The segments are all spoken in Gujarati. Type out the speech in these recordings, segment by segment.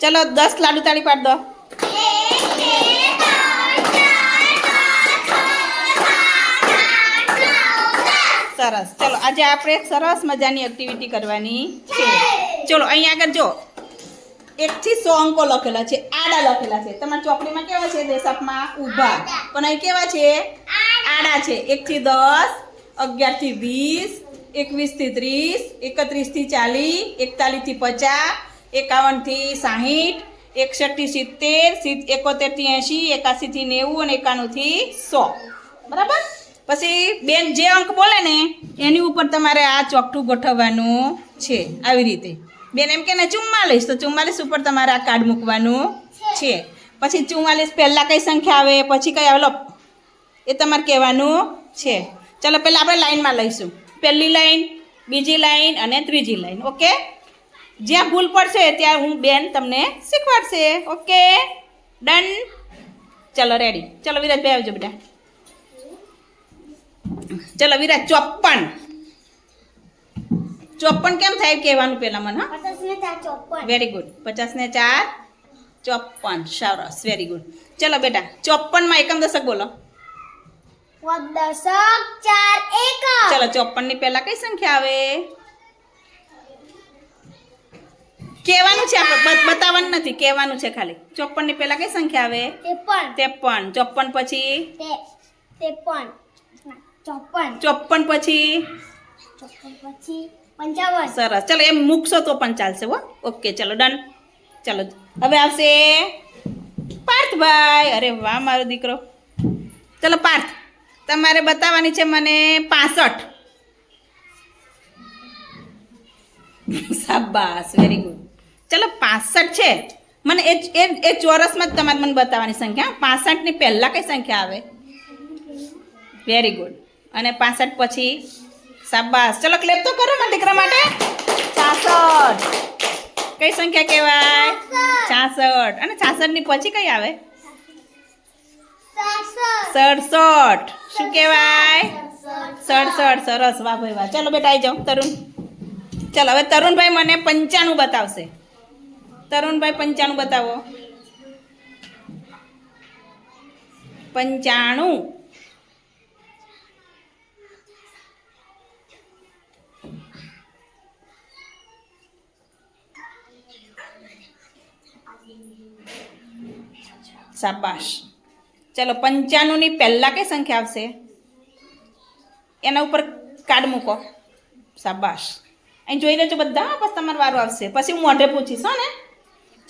ચલો દસ લાડુ તાળી પાડ દો. સરસ. ચલો, આજે આપણે સરસ મજાની એક્ટિવિટી કરવાની છે. ચલો અહીંયા આગળ જો. એકથી સો અંકો લખેલા છે, આડા લખેલા છે. તમારી ચોપડીમાં કેવા છે? દેશકમાં ઊભા. પણ અહીં કેવા છે? આડા છે. એકથી દસ, અગિયારથી વીસ, એકવીસથી ત્રીસ, એકત્રીસથી ચાલીસ, એકતાલીસથી પચાસ એકાવનથી સાહીઠ, એકસઠથી સિત્તેર, સિત એકોતેરથી એંશી, એકાસીથી નેવું અને એકાણુંથી સો. બરાબર? પછી બેન જે અંક બોલે ને, એની ઉપર તમારે આ ચોકઠું ગોઠવવાનું છે, આવી રીતે. બેન એમ કે ને, ચુમ્માલીસ, તો ચુમ્માલીસ ઉપર તમારે આ કાર્ડ મૂકવાનું છે. પછી ચુમ્માલીસ પહેલાં કઈ સંખ્યા આવે, પછી કઈ આવે એ તમારે કહેવાનું છે. ચાલો, પહેલાં આપણે લાઈનમાં લઈશું. પહેલી લાઈન, બીજી લાઈન અને ત્રીજી લાઈન, ઓકે? જ્યાં ભૂલ પડશે ત્યાં હું બેન તમને શીખવાડશે. ઓકે? ડન ચલો રેડી ચલો વિરાજભાઈ આવજો બેટા ચલો વિરાજ ચોપ્પન. ચોપ્પન કેમ થાય કહેવાનું પહેલાં મને હા? પચાસ ને ચાર ચોપન વેરી ગુડ પચાસ ને ચાર ચોપ્પન. સરસ. વેરી ગુડ ચલો બેટા ચોપ્પનમાં એકમ દશક બોલો. દશક ચાર એક ચલો ચોપ્પનની પહેલા કઈ સંખ્યા આવે? છે આપણે બતાવવાનું નથી કહેવાનું છે ખાલી. ચોપ્પનની પહેલા કઈ સંખ્યા આવે? ત્રેપન. ત્રેપન. ચોપ્પન પછી? ત્રેપન. ચોપન ચોપ્પન પછી? ચોપન પછી પંચાવન. સરસ. ચલો એમ મૂકશો તો પણ ચાલશે હો. ઓકે ચલો ડન. ચલો હવે આવશે પાર્થભાઈ. અરે વાહ મારો દીકરો. ચલો પાર્થ તમારે બતાવવાની છે મને પાસઠ. સાબાસ વેરી ગુડ ચલો પાસઠ છે. મને એ એ એ ચોરસમાં જ તમારે મને બતાવવાની સંખ્યા. પાસઠની પહેલાં કઈ સંખ્યા આવે? વેરી ગુડ અને પાસઠ પછી શાબાશ. ચલો ક્લેપ તો કરો મારા દીકરા માટે. છાસઠ. કઈ સંખ્યા કહેવાય? છાસઠ. અને છાસઠની પછી કઈ આવે? સડસઠ. શું કહેવાય? સડસઠ. સરસ. વાહ ભાઈ, વાહ. ચલો બેટા આવી જાઓ તરુણ. ચલો, હવે તરુણભાઈ મને પંચાણું બતાવશે. તરુણભાઈ પંચાણું બતાવો. પંચાણું. શાબાશ. ચલો, પંચાણુંની પહેલાં કઈ સંખ્યા આવશે? એના ઉપર કાર્ડ મૂકો. શાબાશ. અહીં જોઈ લેજો બધા પછી તમારો વારો આવશે. પછી હું મોઢે પૂછીશ, હો ને?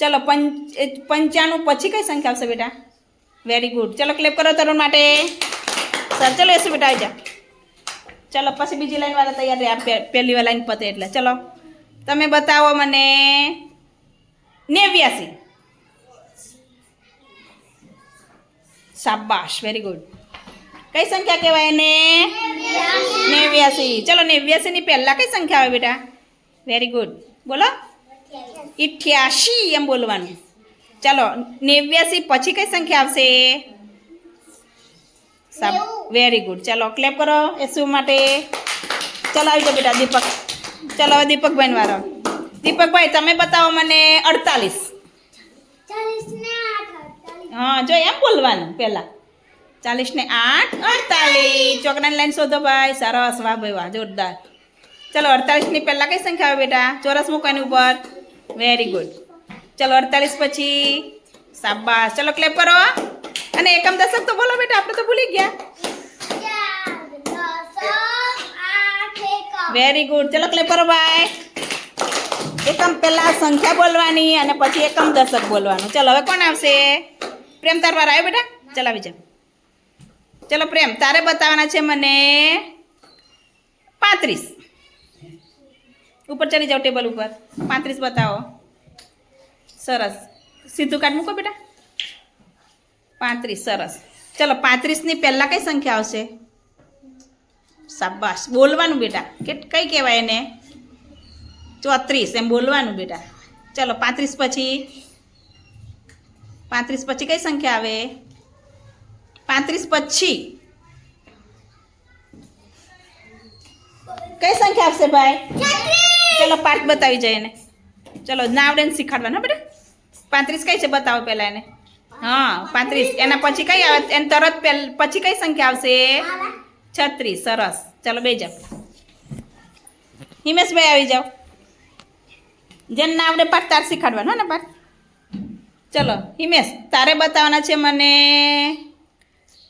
ચલો પંચ પંચાણું પછી કઈ સંખ્યા આવશે બેટા? વેરી ગુડ ચલો ક્લેપ કરો તરુણ માટે. સર ચલો એસું બેટા આવી જાઓ ચલો પછી બીજી લાઈનવાળા તૈયાર રહ્યા. પહેલી લાઈન પતે એટલે. ચલો તમે બતાવો મને. નેવ્યાસી. શાબાશ. વેરી ગુડ કઈ સંખ્યા કહેવાય એને? નેવ્યાસી. ચલો નેવ્યાસીની પહેલાં કઈ સંખ્યા આવે બેટા? વેરી ગુડ બોલો. ઇઠ્યાસી એમ બોલવાનું. ચાલો નેવ્યાસી પછી કઈ સંખ્યા આવશે? વેરી ગુડ ચાલો ક્લેપ કરો એ શું માટે. ચલો, આવી જાઓ બેટા, દીપક. ચલો, હવે દીપકભાઈ વારો. દીપકભાઈ, તમે બતાવો મને અડતાલીસ. હા, જો એમ બોલવાનું પહેલાં. ચાલીસ ને આઠ, અડતાલીસ. ચોકડાની લાઈન શોધો ભાઈ. સરસ, વાહ ભાઈ, વાહ, જોરદાર. ચલો, અડતાલીસની પહેલાં કઈ સંખ્યા આવે બેટા? ચોરસ મૂકવાની ઉપર. વેરી ગુડ ચલો અડતાલીસ પછી સાબાસ ચલો ક્લેપ કરો. અને એકમ દશક તો બોલો બેટા, આપણે તો ભૂલી ગયા. વેરી ગુડ ચલો ક્લેપ કરો ભાઈ એકમ પહેલા સંખ્યા બોલવાની અને પછી એકમ દશક બોલવાનું. ચલો, હવે કોણ આવશે? પ્રેમ તારવાર આવ્યો બેટા? ચલ આવી જા. ચલો પ્રેમ, તારે બતાવવાના છે મને પાંત્રીસ. ઉપર ચડી જાઓ ટેબલ ઉપર. પાંત્રીસ બતાવો. સરસ. સીધું કાઢ મૂકો બેટા. પાંત્રીસ, સરસ. ચલો, પાંત્રીસની પહેલાં કઈ સંખ્યા આવશે? શાબાશ. બોલવાનું બેટા. કે કઈ કહેવાય એને? ચોત્રીસ. એમ બોલવાનું બેટા. ચલો, પાંત્રીસ પછી? પાંત્રીસ પછી કઈ સંખ્યા આવે? પાંત્રીસ પછી? કઈ સંખ્યા આવશે ભાઈ? ચલો પાઠ બતાવી જાય એને. ચલો ના આવડે ને શીખાડવાના બેટા. પાંત્રીસ કઈ છે બતાવો પહેલા એને. હા, પાંત્રીસ. એના પછી કઈ આવે? એને તરત પછી કઈ સંખ્યા આવશે? છત્રીસ. સરસ. ચાલો બે જાઓ. હિમેશભાઈ આવી જાઓ. જેને ના આવડે પાઠ તાર શીખવાડવાનો ને પાઠ ચલો, હિમેશ, તારે બતાવવાના છે મને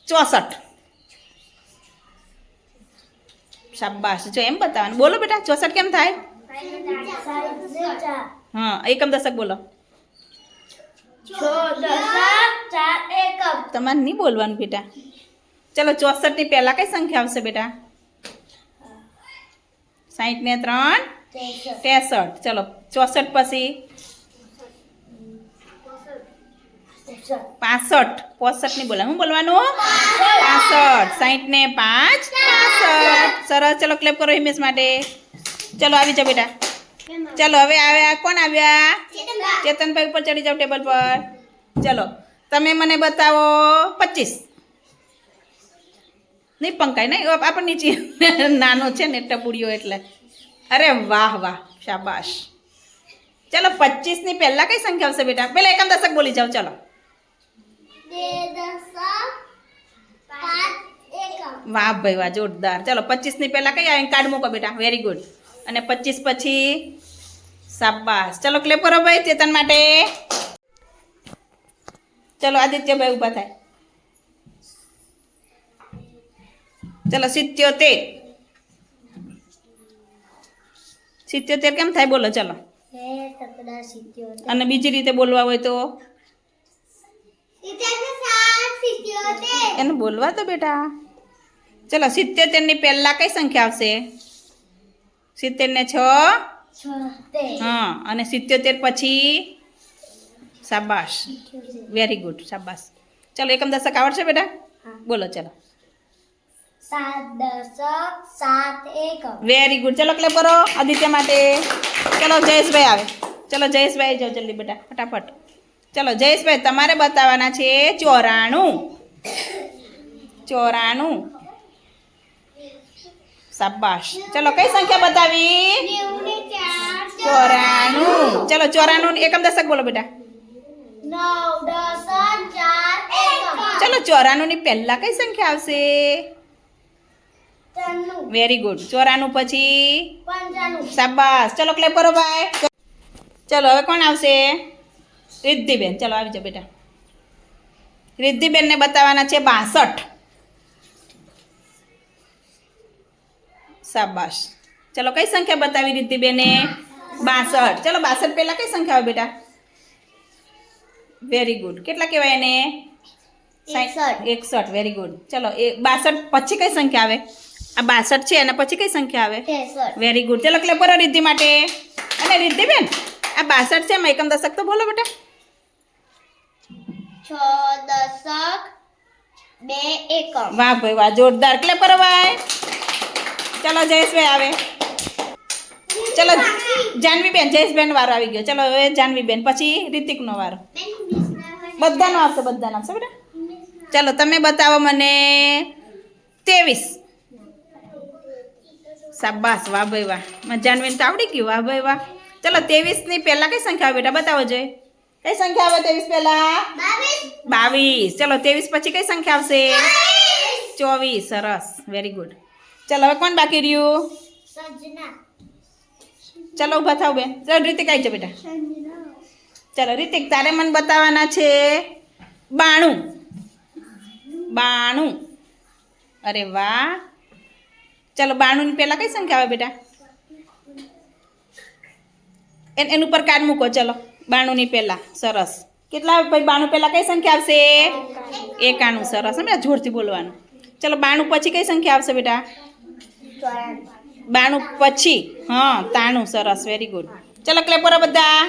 ચોસઠ. શાબાશ. જો એમ બતાવવાનું. બોલો બેટા, ચોસઠ કેમ થાય? હા એકમ દશક બોલો તમારે નહીં બોલવાનું બેટા ચલો ચોસઠની પહેલાં કઈ સંખ્યા આવશે બેટા સાહીઠ ને ત્રણ ત્રેસઠ ચલો ચોસઠ પછી પાસઠ પોસઠ નહીં બોલવાનું શું બોલવાનું પાસઠ સાહીઠ ને પાંચ પાસઠ સરસ ચલો ક્લેપ કરો હિમેશ માટે ચલો આવી જાઓ બેટા. ચલો હવે આવ્યા કોણ આવ્યા? ચેતનભાઈ ઉપર ચડી જાઓ ટેબલ પર. ચલો તમે મને બતાવો પચીસ. નહીં પંકાય નહીં આપણે નીચે નાનો છે ને ટપુડીઓ એટલે. અરે વાહ વાહ શાબાશ. ચલો પચીસની પહેલાં કઈ સંખ્યા આવશે બેટા? પહેલાં એકમ દશક બોલી જાઓ ચલો. વાહ ભાઈ વાહ જોરદાર. ચલો પચીસની પહેલાં કઈ આવે? કાર્ડ મૂકો બેટા. વેરી ગુડ અને પચીસ પછી સાબાસ ચલો ક્લેપ કરો ભાઈ, ચેતન માટે. ચલો, આદિત્યભાઈ ઊભા થાય. ચલો, સિત્યોતેર. સિત્યોતેર કેમ થાય? બોલો, ચલો. અને બીજી રીતે બોલવા હોય તો? એને બોલવા તો બેટા. ચલો સિત્યોતેરની પહેલા કઈ સંખ્યા આવશે? સિત્તેર ને છ હા અને સિત્યોતેર પછી શાબાશ. વેરી ગુડ શાબાશ. ચલો એકમ દશક આવડશે બેટા? બોલો ચલો. સાત દશક સાત એકમ. વેરી ગુડ ચલો ક્લેપ કરો આદિત્ય માટે. ચલો જયેશભાઈ આવે. ચલો જયેશભાઈ જાઓ જલ્દી બેટા ફટાફટ. ચલો જયેશભાઈ તમારે બતાવવાના છે ચોરાણું. ચોરાણું. શાબાશ. ચલો, કઈ સંખ્યા બતાવી? ચોરાણું. ચલો, ચોરાણું એકમ દશક બોલો બેટા. ચલો, ચોરાણું ની પહેલા કઈ સંખ્યા આવશે? વેરી ગુડ ચોરાણું પછી? શાબાશ. ચલો ક્લેપ કરો, ભાઈ. ચલો, હવે કોણ આવશે? રિદ્ધિબેન. ચલો, આવી જાઓ બેટા. રિદ્ધિબેનને બતાવવાના છે બાસઠ. શાબાશ. ચલો કઈ સંખ્યા બતાવી રિદ્ધિબેને બાસઠ. ચલો બાસઠ પહેલાં કઈ સંખ્યા આવે બેટા? વેરી ગુડ કેટલા કહેવાય એને? એકસઠ. વેરી ગુડ ચલો એ બાસઠ પછી કઈ સંખ્યા આવે? આ બાસઠ છે એના પછી કઈ સંખ્યા આવે? વેરી ગુડ ચલો ક્લેપ કરો રિદ્ધિ માટે. અને રિદ્ધિ બેન આ બાસઠ છે એકમ દશક તો બોલો બેટા. છ દશક બે એકમ. વાહ ભાઈ વાહ જોરદાર. એટલે પર ભાઈ. ચલો જયેશભાઈ આવે. ચલો જાનવી બેન જયેશભાઈ વારો આવી ગયો. ચલો હવે જાનવી બેન પછી રિતિકનો વારો. બધાનો આવશે બધાનો આવશે બેટા ચલો, તમે બતાવો મને ત્રેવીસ. સાબાસ વાહ ભાઈ, વાહ. જાનવીને તો આવડી ગયું. વાહ ભાઈ, વાહ. ચલો, ત્રેવીસની પહેલાં કઈ સંખ્યા આવે બેટા? બતાવો જોઈએ કઈ સંખ્યા આવે ત્રેવીસ પહેલાં? બાવીસ. ચલો, ત્રેવીસ પછી કઈ સંખ્યા આવશે? ચોવીસ. સરસ. વેરી ગુડ ચલો હવે કોણ બાકી રહ્યું? ચાલો ઊભા થાવ બેન ચાલો રીતિક આવી જાઓ બેટા. ચાલો રીતિક તારે મને બતાવવાના છે બાણું. બાણું. અરે વાહ. ચાલો બાણુંની પહેલાં કઈ સંખ્યા આવે બેટા? એન એનું ઉપર કાર્ડ મૂકો ચલો. બાણુંની પહેલાં સરસ. કેટલા આવે? ભાઈ બાણું પહેલાં કઈ સંખ્યા આવશે? એકાણું. સરસ હમણાં જોરથી બોલવાનું. ચલો બાણું પછી કઈ સંખ્યા આવશે બેટા? બાણું પછી હા તાણું સરસ વેરી ગુડ ચલો ક્લેપ કરો બધા.